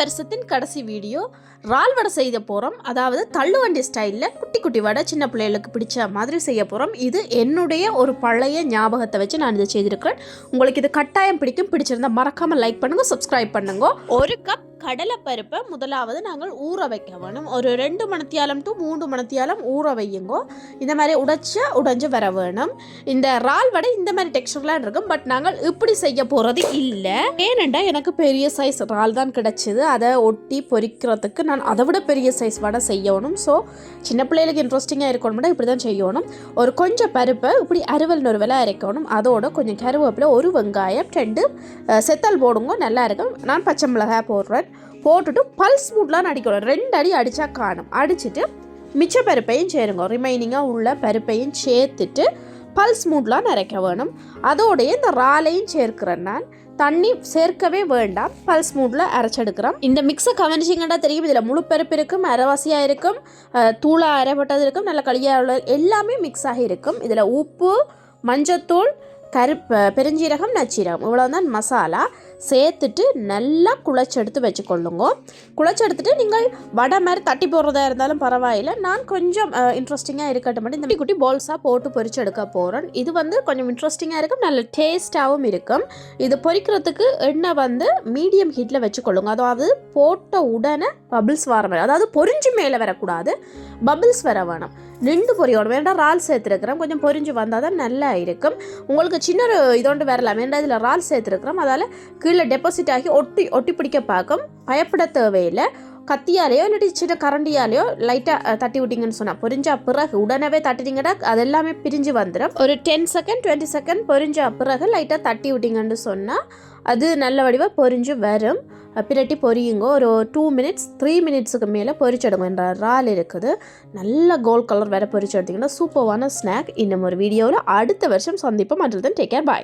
வருஷத்தின் கடைசி வீடியோ ரால் வடை செய்ய போகிறோம் அதாவது தள்ளுவண்டி ஸ்டைலில் குட்டி குட்டி வடை சின்ன பிள்ளைகளுக்கு பிடிச்ச மாதிரி செய்ய போகிறோம் இது என்னுடைய ஒரு பழைய ஞாபகத்தை வச்சு நான் இதை செய்திருக்கிறேன். உங்களுக்கு இது கட்டாயம் பிடிக்கும் பிடிச்சிருந்தா மறக்காமல் லைக் பண்ணுங்கள் சப்ஸ்கிரைப் பண்ணுங்க. ஒரு கப் கடலைப்பருப்பை முதலாவது நாங்கள் ஊற வைக்க வேணும். ஒரு ரெண்டு மணத்தியாலம் டு மூன்று மணத்தியாலம் ஊற வையுங்கோ. இந்த மாதிரி உடைச்சா உடைஞ்சு வர வேணும். இந்த இறால் வடை இந்த மாதிரி டெக்ஸ்டர்லாம் இருக்கும். பட் நாங்கள் இப்படி செய்ய போகிறது இல்லை. ஏனெண்டா எனக்கு பெரிய சைஸ் இறால் தான் கிடச்சிது. அதை ஒட்டி பொறிக்கிறதுக்கு நான் அதை விட பெரிய சைஸ் வடை செய்யணும் ஸோ சின்ன பிள்ளைகளுக்கு இன்ட்ரெஸ்டிங்காக இருக்கணும்னா இப்படி தான் செய்யணும் ஒரு கொஞ்சம் பருப்பை இப்படி அறுவல் நொறுவலாக அரைக்கணும் அதோட கொஞ்சம் கருவேப்பிலை ஒரு வெங்காயம் ரெண்டு செத்தல் போடுங்க. நல்லா இருக்கும். நான் பச்சை மிளகாய் போடுறேன். போட்டுட்டு பல்ஸ் மூட்லாம் அடிக்கணும் ரெண்டு அடி அடித்தா காணும். அடிச்சுட்டு மிச்ச பருப்பையும் சேருங்க. ரிமைனிங்காக உள்ள பருப்பையும் சேர்த்துட்டு பல்ஸ் மூட்லாம் நிறைக்க வேணும். அதோடைய இந்த ராலையும் சேர்க்கிறேன் நான். தண்ணி சேர்க்கவே வேண்டாம். பல்ஸ் மூடில் அரைச்செடுக்கிறோம். இந்த மிக்ஸை கவனிச்சிங்கன்னா தெரியும். இதில் முழு பருப்பு இருக்கும் அரைவாசியாக இருக்கும் தூளாக அரைப்பட்டது இருக்கும் நல்ல களியாக உள்ள எல்லாமே மிக்ஸ் ஆகி இருக்கும். இதில் உப்பு மஞ்சத்தூள் கருப்பு பெருஞ்சீரகம் நச்சீரகம் இவ்வளோ தான் மசாலா. சேர்த்துட்டு நல்லா குழச்செடுத்து வச்சுக்கொள்ளுங்க. குழச்செடுத்துட்டு நீங்கள் வடை மாதிரி தட்டி போடுறதா இருந்தாலும் பரவாயில்லை. நான் கொஞ்சம் இன்ட்ரெஸ்டிங்காக இருக்கட்டும். மட்டும் இந்த குட்டி குட்டி பால்ஸாக போட்டு பொரிச்சு எடுக்க போகிறேன் இது வந்து கொஞ்சம் இன்ட்ரெஸ்டிங்காக இருக்கும். நல்ல டேஸ்ட்டாகவும் இருக்கும். இது பொரிக்கிறதுக்கு எண்ணெய் வந்து மீடியம் ஹீட்டில் வச்சுக்கொள்ளுங்க. அதாவது போட்ட உடனே பபிள்ஸ் வர மாதிரி. அதாவது பொறிஞ்சு மேலே வரக்கூடாது. பபிள்ஸ் வர வேணும். நின்று பொரியணும். வேண்டாம் இறால் சேர்த்துருக்குறேன் கொஞ்சம் பொரிஞ்சு வந்தால் தான் நல்லா இருக்கும். உங்களுக்கு சின்ன ஒரு இதோண்டு வரலாம். வேண்டாம் இதில் இறால் சேர்த்துருக்குறோம். அதால் கீழே டெபாசிட் ஆகி ஒட்டி ஒட்டி பிடிக்க பார்க்கும். பயப்பட தேவையில்லை. கத்தியாலேயோ இல்லாட்டி சின்ன கரண்டியாலேயோ லைட்டாக தட்டி விட்டீங்கன்னு சொன்னால் பொரிஞ்சா பிறகு உடனே தட்டிட்டீங்கன்னா அது எல்லாமே பிரிஞ்சு வந்துடும் ஒரு டென் செகண்ட் டுவெண்ட்டி செகண்ட் பொரிஞ்சா பிறகு லைட்டாக தட்டி விட்டீங்கன்னு சொன்னால் அது நல்ல வடிவாக பொரிஞ்சு வரும். பிரட்டி பொரியுங்க. ஒரு டூ மினிட்ஸ் த்ரீ மினிட்ஸுக்கு மேலே பொரிச்சிடுங்க. என்ற இறால் இருக்குது. நல்ல கோல்ட் கலர் வேறு பொரிச்சு எடுத்திங்கன்னா சூப்பர்வான ஸ்நாக் இன்னும் ஒரு வீடியோவில் அடுத்த வருஷம் சந்திப்போம். Until take care bye